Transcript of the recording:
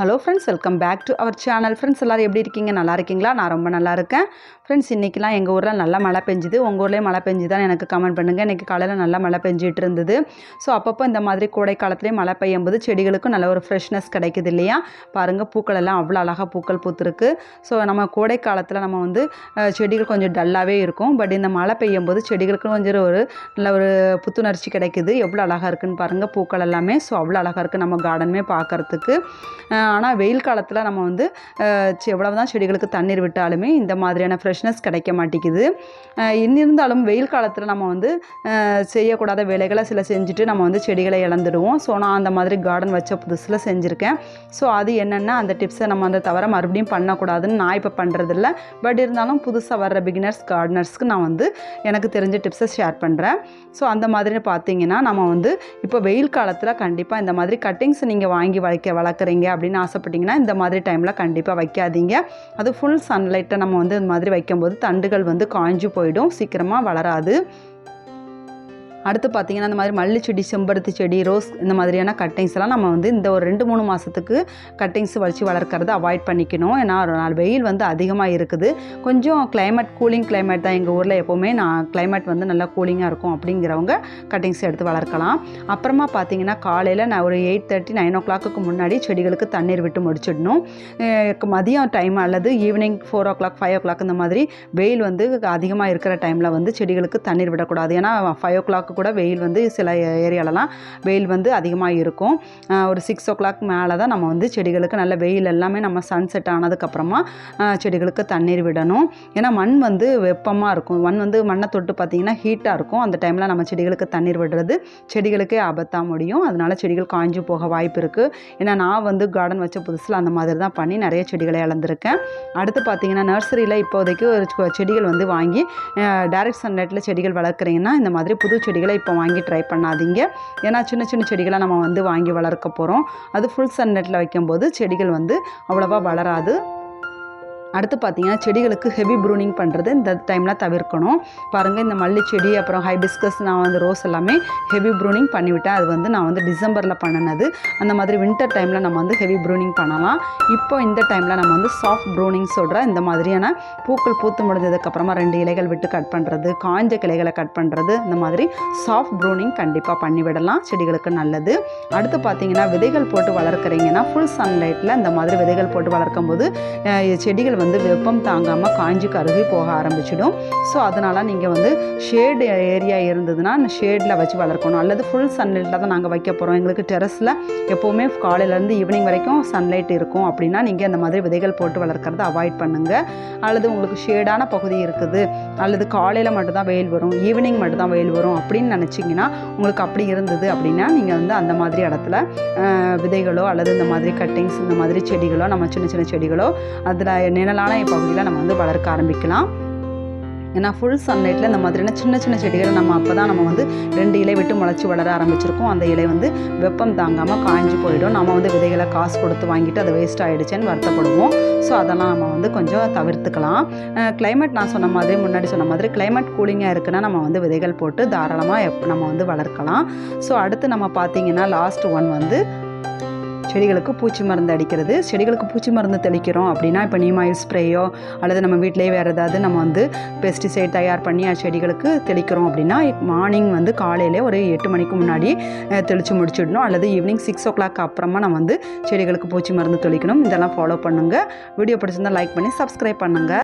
Hello friends welcome back to our channel friends எல்லோரும் எப்படி இருக்கீங்க? நல்லா இருக்கீங்களா? நான் ரொம்ப நல்லா இருக்கேன். ஃப்ரெண்ட்ஸ் இன்றைக்கெலாம் எங்கள் ஊரில் நல்லா மழை பெஞ்சுது. உங்கள் ஊர்லேயே மழை பெஞ்சுதான் எனக்கு கமெண்ட் பண்ணுங்கள் இன்றைக்கி காலையில் நல்லா மழை பெஞ்சிட்டு இருந்தது. ஸோ அப்பப்போ இந்த மாதிரி கோடை காலத்துலேயே மழை பெய்யும் போது செடிகளுக்கும் நல்ல ஒரு ஃப்ரெஷ்னஸ் கிடைக்குது இல்லையா? பாருங்கள் பூக்கள் எல்லாம் அவ்வளோ அழகாக பூக்கள் பூத்துருக்கு. ஸோ நம்ம கோடை காலத்தில் நம்ம வந்து செடிகள் கொஞ்சம் டல்லாகவே இருக்கும். பட் இந்த மழை பெய்யும் போது செடிகளுக்கும் கொஞ்சம் ஒரு நல்ல ஒரு புத்துணர்ச்சி கிடைக்குது. எவ்வளோ அழகாக இருக்குன்னு பாருங்கள் பூக்கள் எல்லாமே. ஸோ அவ்வளோ அழகாக இருக்குது நம்ம கார்டனுமே பார்க்குறதுக்கு ஆனால் வெயில் காலத்தில் நம்ம வந்து எவ்வளவு தான் செடிகளுக்கு தண்ணீர் விட்டாலுமே இந்த மாதிரியான ஃப்ரெஷ்னஸ் கிடைக்க மாட்டேங்குது. அஹ், இருந்தாலும் வெயில் காலத்தில் நம்ம வந்து செய்யக்கூடாத வேலைகளை சில செஞ்சுட்டு நம்ம வந்து செடிகளை இழந்துடுவோம். ஸோ நான் அந்த மாதிரி கார்டன் வச்ச புதுசில் செஞ்சுருக்கேன். ஸோ அது என்னென்னா அந்த டிப்ஸை நம்ம அந்த தவிர மறுபடியும் பண்ணக்கூடாதுன்னு நான் இப்போ பண்ணுறதில்ல பட் இருந்தாலும் புதுசாக வர்ற பிகினர்ஸ் கார்டனர்ஸ்க்கு நான் வந்து எனக்கு தெரிஞ்ச டிப்ஸை ஷேர் பண்ணுறேன் ஸோ அந்த மாதிரி பார்த்தீங்கன்னா நம்ம வந்து இப்போ வெயில் காலத்தில் கண்டிப்பாக இந்த மாதிரி கட்டிங்ஸ் நீங்கள் வாங்கி வளர்க்க வளர்க்குறீங்க அப்படின்னு ஆசைப்பட்டீங்கன்னா இந்த மாதிரி டைமில் கண்டிப்பாக வைக்காதீங்க. அது ஃபுல் சன்லைட்டை நம்ம வந்து இந்த மாதிரி வைக்கும்போது தண்டுகள் வந்து காய்ஞ்சு போயிடும். சீக்கிரமாக வளராது. அடுத்து பார்த்திங்கன்னா இந்த மாதிரி மல்லி செடி செம்பருத்தி செடி ரோஸ் இந்த மாதிரியான கட்டிங்ஸ் எல்லாம் நம்ம வந்து இந்த ஒரு ரெண்டு மூணு மாதத்துக்கு கட்டிங்ஸ் வச்சு வளர்க்குறத அவாய்ட் பண்ணிக்கணும். ஏன்னா ஒரு நாள் வெயில் வந்து அதிகமாக இருக்குது. கொஞ்சம் கிளைமேட் கூலிங் கிளைமேட் தான் எங்கள் ஊரில் எப்போவுமே நான் கிளைமேட் வந்து நல்லா கூலிங்காக இருக்கும் அப்படிங்கிறவங்க கட்டிங்ஸ் எடுத்து வளர்க்கலாம். அப்புறமா பார்த்தீங்கன்னா காலையில் நான் ஒரு எயிட் தேர்ட்டி நைன் ஓ கிளாக்கு முன்னாடி செடிகளுக்கு தண்ணீர் விட்டு முடிச்சிடணும். மதியம் டைம் அல்லது evening four o'clock five o'clock இந்த மாதிரி வெயில் வந்து அதிகமாக இருக்கிற டைமில் வந்து செடிகளுக்கு தண்ணீர் விடக்கூடாது. ஏன்னா ஃபைவ் ஓ கிளாக் கூட வெயில் வந்து சில ஏரியாலலாம் வெயில் வந்து அதிகமாக இருக்கும். ஒரு சிக்ஸ் ஓ கிளாக் மேலே தான் நம்ம வந்து செடிகளுக்கு நல்ல வெயில் எல்லாமே நம்ம சன் செட் ஆனதுக்கப்புறமா செடிகளுக்கு தண்ணீர் விடணும். ஏன்னா மண் வந்து வெப்பமாக இருக்கும். மண் வந்து மண்ணை தொட்டு பார்த்திங்கன்னா ஹீட்டாக இருக்கும். அந்த டைமில் நம்ம செடிகளுக்கு தண்ணீர் விடுறது செடிகளுக்கே ஆபத்தாக முடியும். அதனால செடிகள் காய்ஞ்சு போக வாய்ப்பு இருக்குது ஏன்னா நான் வந்து கார்டன் வச்ச புதுசில் அந்த மாதிரி தான் பண்ணி நிறைய செடிகளை இழந்திருக்கேன் அடுத்து பார்த்தீங்கன்னா நர்சரியில் இப்போதைக்கு ஒரு செடிகள் வந்து வாங்கி டைரக்ட் சன்லைட்டில் செடிகள் வளர்க்குறீங்கன்னா இந்த மாதிரி புது செடி செடிகளை இப்போ வாங்கி ட்ரை பண்ணாதீங்க. ஏன்னா சின்ன சின்ன செடிகளை நம்ம வந்து வாங்கி வளர்க்க போகிறோம் அது ஃபுல் சன்லைட்டில் வைக்கும்போது செடிகள் வந்து அவ்வளோவா வளராது. அடுத்து பார்த்தீங்கன்னா செடிகளுக்கு ஹெவி ப்ரூனிங் பண்ணுறது இந்த டைமில் தவிர்க்கணும். பாருங்கள் இந்த மல்லி செடி அப்புறம் ஹைபிஸ்கஸ் நான் வந்து ரோஸ் எல்லாமே ஹெவி ப்ரூனிங் பண்ணிவிட்டேன். அது வந்து நான் வந்து டிசம்பரில் பண்ணினது. அந்த மாதிரி வின்டர் டைமில் நம்ம வந்து ஹெவி ப்ரூனிங் பண்ணலாம். இப்போ இந்த டைமில் நம்ம வந்து சாஃப்ட் ப்ரூனிங் சொல்கிற இந்த மாதிரியான பூக்கள் பூத்து முடிஞ்சதுக்கப்புறமா ரெண்டு இலைகள் விட்டு கட் பண்ணுறது காஞ்ச கிளைகளை கட் பண்ணுறது இந்த மாதிரி சாஃப்ட் ப்ரூனிங் கண்டிப்பாக பண்ணிவிடலாம் செடிகளுக்கு நல்லது. அடுத்து பார்த்தீங்கன்னா விதைகள் போட்டு வளர்க்குறீங்கன்னா ஃபுல் சன்லைட்டில் இந்த மாதிரி விதைகள் போட்டு வளர்க்கும் போது செடிகள் வந்து வெப்பம் தாங்காமல் காஞ்சி கருகி போக ஆரம்பிச்சிடும். ஸோ அதனால் நீங்கள் வந்து ஷேடு ஏரியா இருந்ததுன்னா ஷேடில் வச்சு வளர்க்கணும். அல்லது ஃபுல் சன்லைட்டில் தான் நாங்கள் வைக்க போகிறோம் எங்களுக்கு டெரஸில் எப்போவுமே காலையிலேருந்து ஈவினிங் வரைக்கும் சன்லைட் இருக்கும். அப்படின்னா நீங்கள் அந்த மாதிரி விதைகள் போட்டு வளர்க்குறத அவாய்ட் பண்ணுங்கள் அல்லது உங்களுக்கு ஷேடான பகுதி இருக்குது. அல்லது காலையில் மட்டும்தான் வெயில் வரும். ஈவினிங் மட்டும்தான் வெயில் வரும் அப்படின்னு நினச்சிங்கன்னா உங்களுக்கு அப்படி இருந்தது அப்படின்னா நீங்கள் வந்து அந்த மாதிரி இடத்துல விதைகளோ அல்லது இந்த மாதிரி கட்டிங்ஸ் இந்த மாதிரி செடிகளோ நம்ம சின்ன சின்ன செடிகளோ அதில் நிழலான பகுதியில் நம்ம வந்து வளர்க்க ஆரம்பிக்கலாம். ஏன்னா ஃபுல் சன்லைட்டில் இந்த மாதிரியான சின்ன சின்ன செடிகளை நம்ம அப்போ தான் நம்ம வந்து ரெண்டு இலை விட்டு முளைச்சி வளர ஆரம்பிச்சிருக்கோம். அந்த இலை வந்து வெப்பம் தாங்காமல் காய்ஞ்சி போயிடும். நம்ம வந்து விதைகளை காசு கொடுத்து வாங்கிட்டு அது வேஸ்ட் ஆகிடுச்சேன்னு வருத்தப்படுவோம். ஸோ அதெல்லாம் நம்ம வந்து கொஞ்சம் தவிர்த்துக்கலாம். கிளைமேட் நான் சொன்ன மாதிரி முன்னாடி சொன்ன மாதிரி கிளைமேட் கூலிங்காக இருக்குன்னா நம்ம வந்து விதைகள் போட்டு தாராளமாக எப் நம்ம வந்து வளர்க்கலாம். ஸோ அடுத்து நம்ம பார்த்தீங்கன்னா லாஸ்ட் ஒன் வந்து செடிகளுக்கு பூச்சி மருந்து அடிக்கிறது. செடிகளுக்கு பூச்சி மருந்து தெளிக்கிறோம் அப்படின்னா இப்போ நீமாயில் ஸ்ப்ரேயோ அல்லது நம்ம வீட்டிலேயே வேறு ஏதாவது நம்ம வந்து பெஸ்டிசைட் தயார் பண்ணி அந்த செடிகளுக்கு தெளிக்கிறோம் அப்படின்னா மார்னிங் வந்து காலையில் ஒரு எட்டு மணிக்கு முன்னாடி தெளித்து முடிச்சிடணும். அல்லது ஈவினிங் சிக்ஸ் ஓ கிளாக் அப்புறமா நம்ம வந்து செடிகளுக்கு பூச்சி மருந்து தெளிக்கணும். இதெல்லாம் ஃபாலோ பண்ணுங்கள் வீடியோ பிடிச்சிருந்தா லைக் பண்ணி சப்ஸ்கிரைப் பண்ணுங்கள்